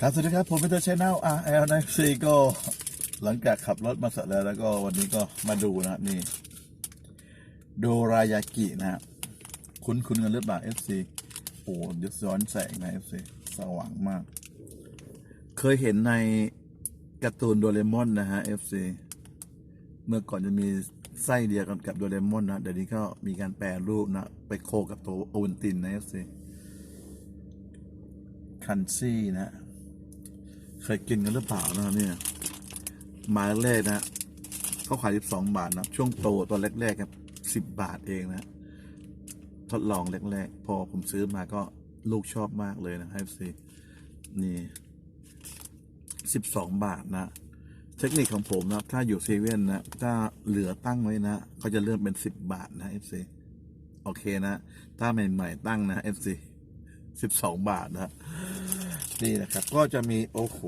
ครับสวัสดีครับ ผมเป็นตัวชแนล RL นะซีก็หลังจากขับรถมาเสร็จแล้วแล้วก็วันนี้ก็มาดูนะนี่ โดรายากินะฮะคุ้นคุ้นกันหรือเปล่า FC โอ้ยย้อนแสงนะ FC สว่างมาก เคยเห็นในการ์ตูนโดเรมอนนะฮะ FC เมื่อก่อนจะมีไส้เดียวกันกับโดเรมอนนะเดี๋ยวนี้ก็มีการแปลรูปนะ ไปโคกับตัวโอวันตินนะ FC คันซี่นะ เคยกินกันหรือเปล่านะเนี่ยหมาแรกๆนะเขาขาย 12 บาทนะช่วงโตตอนแรกๆครับ 10 บาทเองนะ ทดลองแรกๆ พอผมซื้อมาก็ลูกชอบมากเลยนะ FC นี่ 12 บาทนะ เทคนิคของผมนะ ถ้าอยู่เซเว่นนะ ถ้าเหลือตั้งไว้นะ ก็จะเริ่มเป็น 10 บาทนะ FC โอเคนะ ถ้าใหม่ ๆ ตั้งนะ FC 12 บาทนะ นี่นะครับ ก็จะมีโอ้โห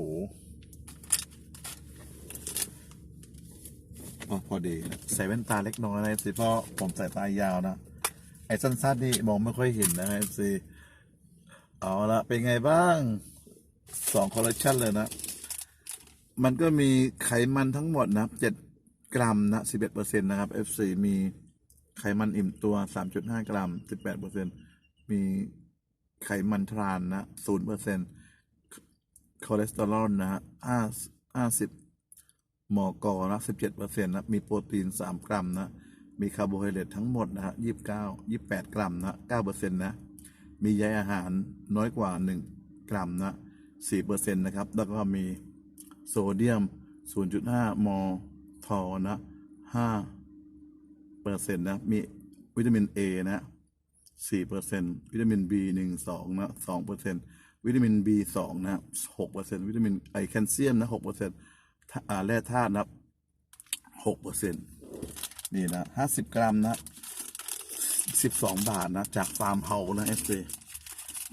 อ๋อพอดีใส่แว่นตาเล็กน้อยนะสิเพราะผมใส่ตายาวนะ ไอ้สั้นๆนี่มองไม่ค่อยเห็นนะสิเอาละเป็นไงบ้างสองคอลเลคชันเลยนะ มันก็มีไขมันทั้งหมดนะเจ็ดกรัมนะสิบเอ็ดเปอร์เซ็นต์นะครับ F4 มีไขมันอิ่มตัวสามจุดห้ากรัมสิบแปดเปอร์เซ็นต์มีไขมันทรานนะศูนย์เปอร์เซ็นต์ คอเลสเตอรอลนะฮะห้าห้าสิบมกนะสิบเจ็ดเปอร์เซ็นต์นะ มีโปรตีนสามกรัมนะ มีคาร์โบไฮเดรตทั้งหมดนะฮะยี่สิบเก้ายี่แปดกรัมนะเก้าเปอร์เซ็นต์นะ มีใยอาหารน้อยกว่าหนึ่งกรัมนะสี่เปอร์เซ็นต์นะครับ แล้วก็มีโซเดียมศูนย์จุดห้ามอทอนะห้าเปอร์เซ็นต์นะ มีวิตามินเอนะสี่เปอร์เซ็นต์วิตามิน B หนึ่งสองนะสองเปอร์เซ็นต์ วิตามิน B สองนะหกเปอร์เซ็นวิตามินไอแคลเซียมนะหกเปอร์เซ็นอ่าแร่ธาตุนะหกเปอร์เซ็นนี่นะห้าสิบกรัมนะสิบสองบาทนะ จากฟาร์มเฮานะเอฟซี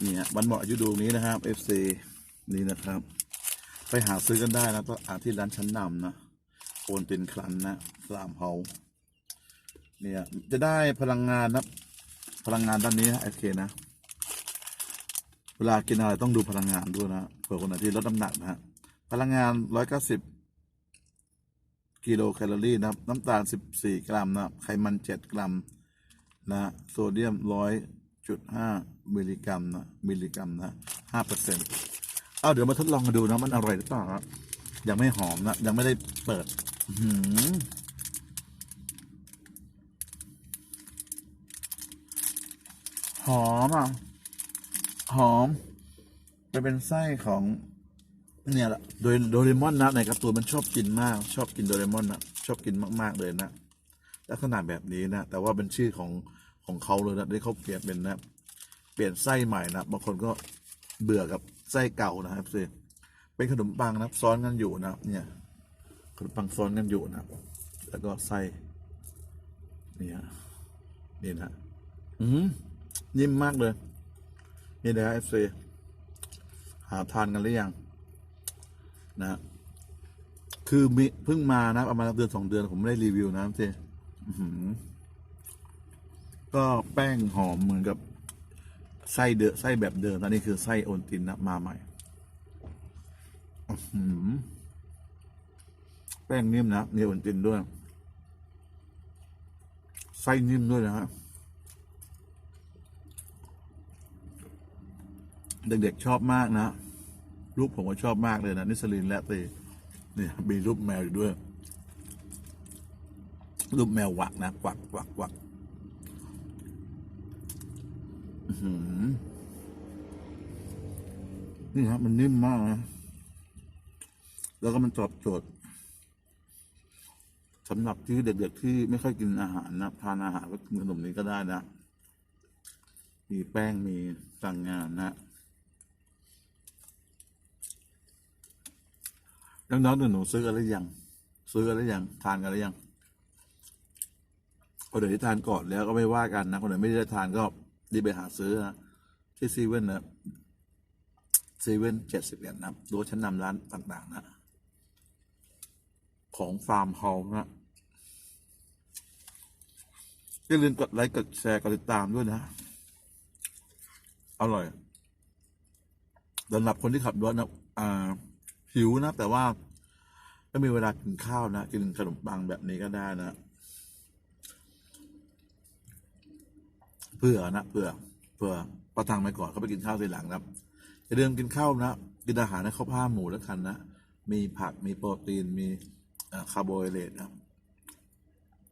เนี่ยวันเหมาะอายุดูนี้นะครับเอฟซีนี่นะครับ ไปหาซื้อกันได้นะต้องอาที่ร้านชั้นนำนะโอนเป็นครันนะฟาร์มเฮาเนี่ยจะได้พลังงานนะพลังงานด้านนี้นะโอเคนะ เวลากินอะไรต้องดูพลังงานด้วยนะเผื่อคนไหนที่ลดน้ำหนักนะฮะพลังงาน 190 กิโลแคลอรี่นะครับ น้ำตาล 14 กรัมนะไขมัน 7 กรัมนะโซเดียม 100.5 มิลลิกรัมนะมิลลิกรัมนะ5เปอร์เซ็นต์เอาเดี๋ยวมาทดลองกันดูนะมันอร่อยหรือเปล่าครับยังไม่หอมนะ ยังไม่ได้เปิดหือหอมอะ หอม จะเป็นไส้ของ เนี่ยแหละโดยโดเรมอนนะในการ์ตูนมันชอบกินมาก ชอบกินโดเรมอนนะชอบกินมาก ๆ เลยนะลักษณะแบบนี้นะ แต่ว่าเป็นชื่อของของเขาเลยนะที่เขาเปลี่ยนเป็นนะ เปลี่ยนไส้ใหม่นะบางคนก็เบื่อกับไส้เก่านะครับสิเป็นขนมปังนะซ้อนกันอยู่นะเนี่ยขนมปังซ้อนกันอยู่นะแล้วก็ไส้เนี่ยนี่นะอืมนิ่มมากเลย นี่นะเอฟซีหาทานกันหรือยังนะคือมีเพิ่งมานะประมาณเดือนสองเดือนผมไม่ได้รีวิวนะเจก็แป้งหอมเหมือนกับไส้เดอไส้แบบเดิมนะนี่คือไส้โอนตินนะมาใหม่แป้งนิ่มนะมีโอนตินด้วย ไส้นิ่มด้วยนะฮะ เด็กๆชอบมากนะรูปผมก็ชอบมากเลยนะนิสลินและเตเนี่ยมีรูปแมวอยู่ด้วย รูปแมวหวักนะวักวักวักนี่ครับ มันนิ่มมากนะแล้วก็มันตอบโจทย์สำหรับที่เด็กๆที่ไม่ค่อยกินอาหารนะทานอาหารก็กินขนมนี้ก็ได้นะ มีแป้งมีตังงานนะ น้องๆหนูๆซื้อกันหรือยัง ซื้อกันหรือยัง ทานกันหรือยังคนไหนที่ทานก่อนแล้วก็ไม่ว่ากันนะคนไหนไม่ได้ทานก็รีไปหาซื้อนะที่ซีเว่นนะซีเว่นเจ็ดสิบเอ็ดนะดูชั้นนำร้านต่างๆ นะ ของฟาร์มเฮาส์นะอย่าลืมกดไลค์กดแชร์กดติดตามด้วยนะ อร่อยสำหรับคนที่ขับรถนะอ่า หิวนะ แต่ว่าไม่มีเวลากินข้าวนะกินขนมปังแบบนี้ก็ได้นะเผื่อนะเผื่อเผื่อประทังไปก่อนเขาไปกินข้าวทีหลังนะครับอย่าลืมกินข้าวนะกินอาหารให้ครบห้าหมู่แล้วกันนะมีผักมีโปรตีนมีคาร์โบไฮเดรตนะ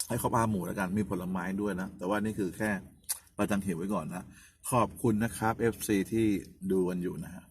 ให้ครบห้าหมู่แล้วกันมีผลไม้ด้วยนะแต่ว่านี่คือแค่ประจังหิวไว้ก่อนนะขอบคุณนะครับ FC ที่ดูกันอยู่นะฮะ